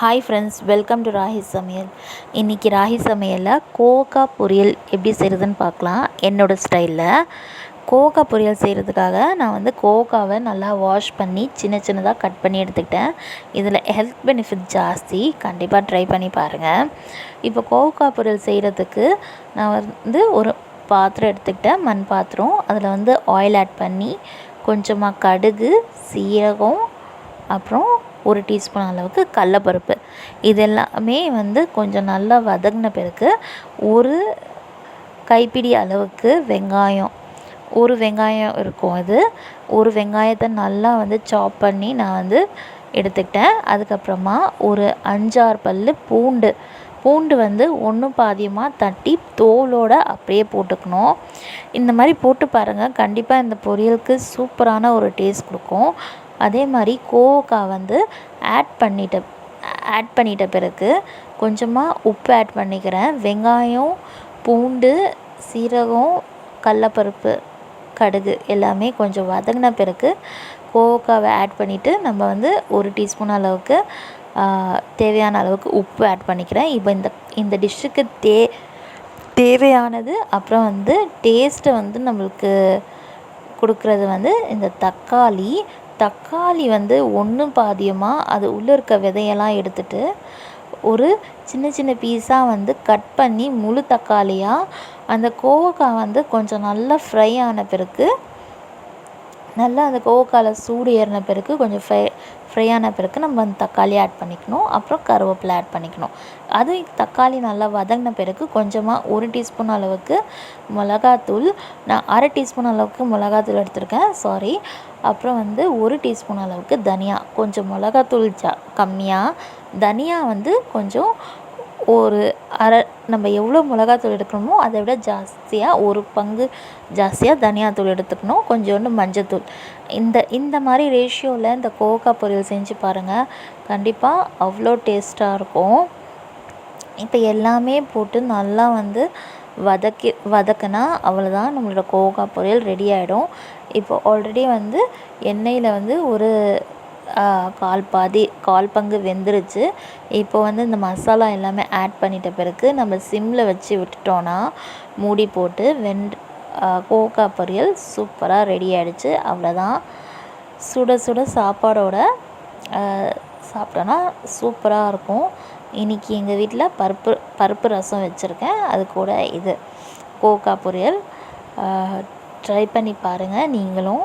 Hi friends welcome to ragi சமையல் இன்றைக்கி ராகி சமையலில் கோகா பொரியல் எப்படி செய்கிறதுன்னு பார்க்கலாம். என்னோடய ஸ்டைலில் கோகா பொரியல் செய்கிறதுக்காக நான் வந்து கோகாவை நல்லா வாஷ் பண்ணி சின்ன சின்னதாக கட் பண்ணி எடுத்துக்கிட்டேன். இதில் ஹெல்த் பெனிஃபிட் ஜாஸ்தி. கண்டிப்பாக ட்ரை பண்ணி பாருங்கள் இப்போ கோகா பொரியல் செய்கிறதுக்கு நான் வந்து ஒரு பாத்திரம் எடுத்துக்கிட்டேன் மண் பாத்திரம். அதில் வந்து ஆயில் ஆட் பண்ணி கொஞ்சமாக கடுகு சீரகம் அப்புறம் ஒரு டீஸ்பூன் அளவுக்கு கடலப்பருப்பு. இது எல்லாமே வந்து கொஞ்சம் நல்லா வதங்கின பிறகு ஒரு கைப்பிடி அளவுக்கு வெங்காயம். ஒரு வெங்காயம் இருக்கும் அது. ஒரு வெங்காயத்தை நல்லா வந்து சாப் பண்ணி நான் வந்து எடுத்துக்கிட்டேன். அதுக்கப்புறமா ஒரு அஞ்சாறு பல் பூண்டு. பூண்டு வந்து ஒன்று பாதியமாக தட்டி தோலோடு அப்படியே போட்டுக்கணும். இந்த மாதிரி போட்டு பாருங்கள் கண்டிப்பாக இந்த பொரியலுக்கு சூப்பரான ஒரு டேஸ்ட் கொடுக்கும். அதே மாதிரி கோவக்காய் வந்து ஆட் பண்ணிட்ட ஆட் பண்ணிட்ட பிறகு கொஞ்சமாக உப்பு ஆட் பண்ணிக்கிறேன். வெங்காயம் பூண்டு சீரகம் கடலப்பருப்பு கடுகு எல்லாமே கொஞ்சம் வதங்கின பிறகு கோவக்காவை ஆட் பண்ணிவிட்டு நம்ம வந்து ஒரு டீஸ்பூன் அளவுக்கு தேவையான அளவுக்கு உப்பு ஆட் பண்ணிக்கிறேன். இப்போ இந்த இந்த டிஷ்ஷுக்கு தே தேவையானது அப்புறம் வந்து டேஸ்ட்டை வந்து நம்மளுக்கு கொடுக்குறது வந்து இந்த தக்காளி தக்காளி வந்து ஒன்று பாதியமாக அது உள்ளே இருக்க விதையெல்லாம் எடுத்துட்டு ஒரு சின்ன சின்ன பீஸாக வந்து கட் பண்ணி முழு தக்காளியாக அந்த கோவக்காய் வந்து கொஞ்சம் நல்லா ஃப்ரை ஆன பிறகு நல்லா அந்த கோவக்காயில் சூடு ஏறின பிறகு கொஞ்சம் ஃப்ரை ஃப்ரை ஆன பிறகு நம்ம அந்த தக்காளி ஆட் பண்ணிக்கணும். அப்புறம் கருவேப்பிலை ஆட் பண்ணிக்கணும். அது தக்காளி நல்லா வதங்கின பிறகு கொஞ்சமாக ஒரு டீஸ்பூன் அளவுக்கு மிளகாத்தூள் நான் அரை டீஸ்பூன் அளவுக்கு மிளகாத்தூள் எடுத்திருக்கேன் சாரி அப்புறம் வந்து ஒரு டீஸ்பூன் அளவுக்கு தனியா கொஞ்சம் மிளகாத்தூள் ஜா கம்மியாக தனியா வந்து கொஞ்சம் ஒரு அரை நம்ம எவ்வளோ மிளகாத்தூள் எடுக்கணுமோ அதை விட ஜாஸ்தியாக ஒரு பங்கு ஜாஸ்தியாக தனியாத்தூள் எடுத்துக்கணும். கொஞ்சோண்டு மஞ்சத்தூள். இந்த இந்த மாதிரி ரேஷியோவில் இந்த கோவக்காய் பொரியல் செஞ்சு பாருங்கள் கண்டிப்பாக அவ்வளோ டேஸ்ட்டாக இருக்கும். இப்போ எல்லாமே போட்டு நல்லா வந்து வதக்கி வதக்குனா அவ்வளோதான் நம்மளோட கோவக்காய் பொரியல் ரெடி ஆகிடும் இப்போ ஆல்ரெடி வந்து எண்ணெயில் வந்து ஒரு கால் பாதி கால் பங்கு வெந்துருச்சு. இப்போ வந்து இந்த மசாலா எல்லாமே ஆட் பண்ணிட்ட பிறகு நம்ம சிம்மில் வச்சு விட்டுட்டோன்னா மூடி போட்டு வெண்ட் கோக்கா பொரியல் சூப்பராக ரெடி ஆகிடுச்சு அவ்வளோதான் சுட சுட சாப்பாடோட சாப்பிட்டோன்னா சூப்பராக இருக்கும். இன்றைக்கி எங்கள் வீட்டில் பருப்பு பருப்பு ரசம் வச்சுருக்கேன். அது கூட இது. கோக்கா பொரியல் ட்ரை பண்ணி பாருங்கள் நீங்களும்.